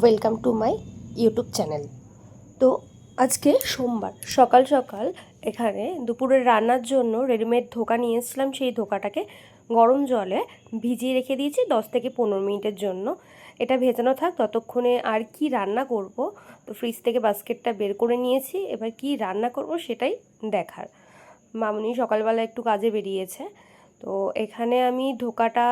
Welcome to my YouTube channel. তো আজকে সোমবার, সকাল সকাল এখানে দুপুরের রান্নার জন্য রেডিমেড ধোকা নিয়ে এসেছিলাম। সেই ধোকাটাকে গরম জলে ভিজিয়ে রেখে দিয়েছি দশ থেকে পনেরো মিনিটের জন্য। এটা ভেজানো থাক, ততক্ষণে আর কি রান্না করব? তো ফ্রিজ থেকে বাস্কেটটা বের করে নিয়েছি, এবার কি রান্না করব সেটাই দেখার। মামুনি সকালবেলা একটু কাজে বেরিয়েছে। তো এখানে আমি ধোকাটা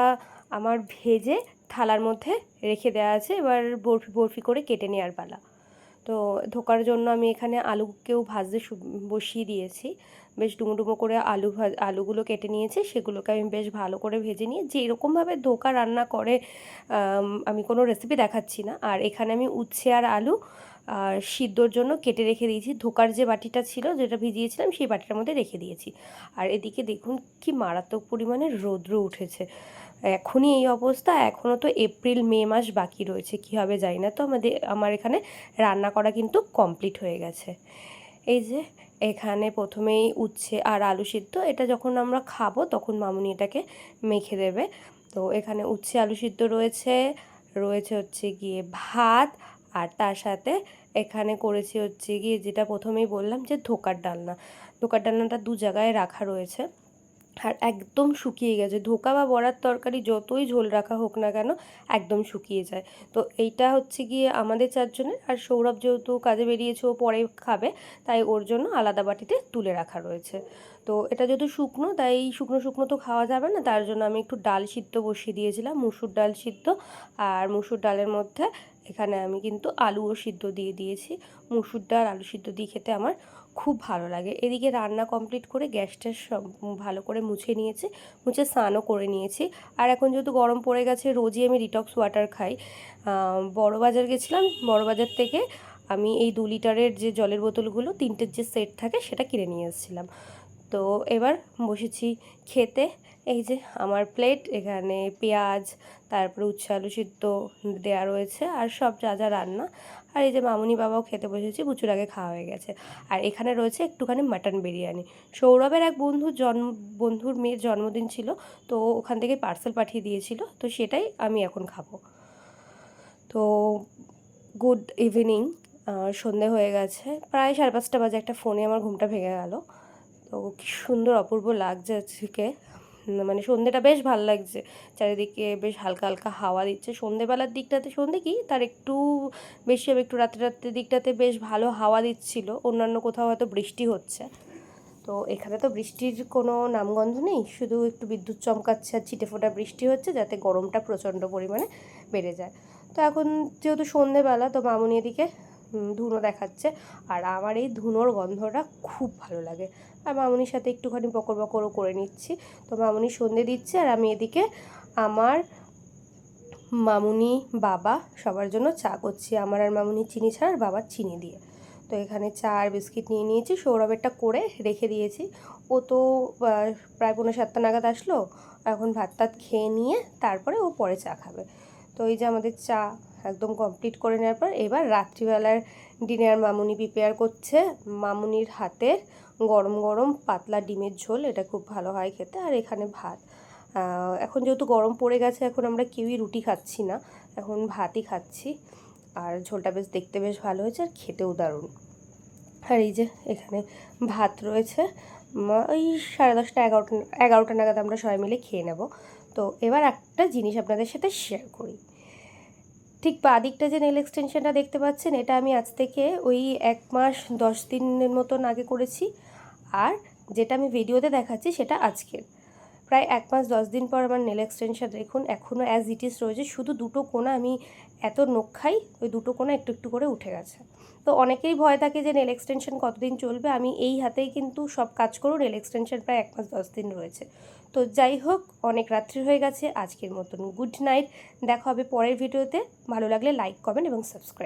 আমার ভেজে থালার মধ্যে রেখে দেওয়া আছে, এবার বরফি বরফি করে কেটে নেওয়ার পালা। তো ধোকার জন্য আমি এখানে আলুকেও ভাজতে বসিয়ে দিয়েছি। বেশ ডুমো করে আলু আলুগুলো কেটে নিয়েছি, সেগুলোকে আমি বেশ ভালো করে ভেজে নিয়ে যে এরকমভাবে ধোকা রান্না করে, আমি কোনো রেসিপি দেখাচ্ছি না। আর এখানে আমি উচ্ছে আর আলু, আর সিদ্ধর জন্য কেটে রেখে দিয়েছি। ধোকার যে বাটিটা ছিল, যেটা ভিজিয়েছিলাম, সেই বাটিটার মধ্যে রেখে দিয়েছি। আর এদিকে দেখুন কি মারাত্মক পরিমাণে রৌদ্র উঠেছে। এখনই এই অবস্থা এখনও তো এপ্রিল, মে মাস বাকি রয়েছে, কী হবে জানি না। তো আমাদের, আমার এখানে রান্না করা কিন্তু কমপ্লিট হয়ে গেছে। এই যে, এখানে প্রথমেই উচ্ছে আর আলু সিদ্ধ, এটা যখন আমরা খাব তখন মামুনি এটাকে মেখে দেবে। তো এখানে উচ্ছে, আলু সিদ্ধ রয়েছে রয়েছে হচ্ছে গিয়ে ভাত, আর তার সাথে এখানে করেছি হচ্ছে গিয়ে যেটা প্রথমেই বললাম যে ধোকার ডালনা। ধোকার ডালনাটা দু জায়গায় রাখা রয়েছে। আর একদম শুকিয়ে গেছে। ধোকা বা বড়ার তরকারি যতই ঝোল রাখা হোক না কেন একদম শুকিয়ে যায়। তো এইটা হচ্ছে গিয়ে আমাদের চারজনের। আর সৌরভ যেহেতু কাজে বেরিয়েছে, ও পরে খাবে, তাই ওর জন্য আলাদা বাটিতে তুলে রাখা রয়েছে। তো এটা যেহেতু শুকনো, তাই শুকনো শুকনো তো খাওয়া যাবে না। তার জন্য আমি একটু ডাল সিদ্ধ বসিয়ে দিয়েছিলাম, মুসুর ডাল সিদ্ধ আর মুসুর ডালের মধ্যে এখানে আমি কিন্তু আলুও সিদ্ধ দিয়ে দিয়েছি। মুসুর ডাল আলু সিদ্ধ দিয়ে খেতে আমার খুব ভালো লাগে। এদিকে রান্না কমপ্লিট করে গ্যাসটা সব ভালো করে মুছে নিয়েছি মুছে স্নানও করে নিয়েছি। আর এখন যেহেতু গরম পড়ে গেছে রোজই আমি ডিটক্স ওয়াটার খাই। আহ, বড় বাজার গেছিলাম বড় বাজার থেকে আমি এই দু লিটারের যে জলের বোতলগুলো তিনটের যে সেট থাকে সেটা কিনে নিয়ে এসেছিলাম। তো এবার বসেছি খেতে। এই যে আমার প্লেট এখানে পেঁয়াজ, তারপরে উচ্ছে আলু সিদ্ধ দেওয়া রয়েছে আর সব যা যা রান্না। আর এই যে মামুনি বাবাও খেতে বসেছি, প্রচুর আগে খাওয়া হয়ে গেছে। আর এখানে রয়েছে একটুখানি মাটন বিরিয়ানি। সৌরভের এক বন্ধুর জন্ম বন্ধুর মেয়ের জন্মদিন ছিল, তো ওখান থেকে পার্সেল পাঠিয়ে দিয়েছিল, তো সেটাই আমি এখন খাব। তো গুড ইভিনিং সন্ধে হয়ে গেছে, প্রায় সাড়ে পাঁচটা বাজে একটা ফোনে আমার ঘুমটা ভেঙে গেল। তো কি সুন্দর অপূর্ব লাগছে আজকে। মানে সন্ধেটা বেশ ভালো লাগছে। চারিদিকে বেশ হালকা হালকা হাওয়া দিচ্ছে। সন্ধেবেলার দিকটাতে সন্ধে কি? তার একটু বেশি হবে, একটু রাত্রে রাত্রের দিকটাতে বেশ ভালো হাওয়া দিচ্ছিল। অন্যান্য কোথাও হয়তো বৃষ্টি হচ্ছে। তো এখানে তো বৃষ্টির কোনো নামগন্ধ নেই। শুধু একটু বিদ্যুৎ চমকাচ্ছে আর ছিটে ফোটা বৃষ্টি হচ্ছে যাতে গরমটা প্রচণ্ড পরিমাণে বেড়ে যায়। তো এখন যেহেতু সন্ধেবেলা তো মামুনি এদিকে ধুনো দেখাচ্ছে। আর আমার এই ধুনোর গন্ধটা খুব ভালো লাগে। আর মামুনির সাথে একটুখানি বকর বকরও করে নিচ্ছি। তো মামুনি সন্ধে দিচ্ছে আর আমি এদিকে আমার মামুনি বাবা সবার জন্য চা করছি। আমার আর মামুনি চিনি ছাড়া আর বাবার চিনি দিয়ে। তো এখানে চা আর বিস্কিট নিয়ে নিয়েছি। সৌরভেরটা করে রেখে দিয়েছি। ও তো প্রায় পনেরো সাতটা নাগাদ আসলো। এখন ভাত টাত খেয়ে নিয়ে তারপরে ও পরে চা খাবে। তো এই যে আমাদের চা একদম কমপ্লিট করে নেওয়ার পর এবার রাত্রিবেলার ডিনার মামুনি প্রিপেয়ার করছে মামুনির হাতের গরম গরম পাতলা ডিমের ঝোল, এটা খুব ভালো হয় খেতে। আর এখানে ভাত। এখন যেহেতু গরম পড়ে গেছে, এখন আমরা কেউই রুটি খাচ্ছি না, এখন ভাতই খাচ্ছি। আর ঝোলটা বেশ দেখতে বেশ ভালো হয়েছে আর খেতেও দারুণ। আর এই যে এখানে ভাত রয়েছে ওই সাড়ে দশটা, এগারোটা এগারোটা নাগাদ আমরা সবাই মিলে খেয়ে নেব। তো এবার একটা জিনিস আপনাদের সাথে শেয়ার করি। ঠিক বা দিকটা যে নেল এক্সটেনশনটা দেখতে পাচ্ছেন, এটা আমি আজ থেকে ওই এক মাস, দশ দিনের মতন আগে করেছি। আর যেটা আমি ভিডিওতে দেখাচ্ছি, সেটা আজকের। প্রায় এক মাস, দশ দিন পর আমার নেল এক্সটেনশন দেখুন এখনও অ্যাজ ইট ইজ রয়েছে। শুধু দুটো কোনা আমি এত নখ খাই, ওই দুটো কোনা একটু একটু করে উঠে গেছে। তো অনেকেই ভয় থাকে যে নেল এক্সটেনশন কতদিন চলবে? আমি এই হাতেই কিন্তু সব কাজ করুন নেল এক্সটেনশন প্রায় এক মাস, দশ দিন রয়েছে। তো যাই হোক, অনেক রাত্রি হয়ে গেছে, আজকের মতন গুড নাইট দেখা হবে পরের ভিডিওতে ভালো লাগলে লাইক কমেন্ট এবং সাবস্ক্রাইব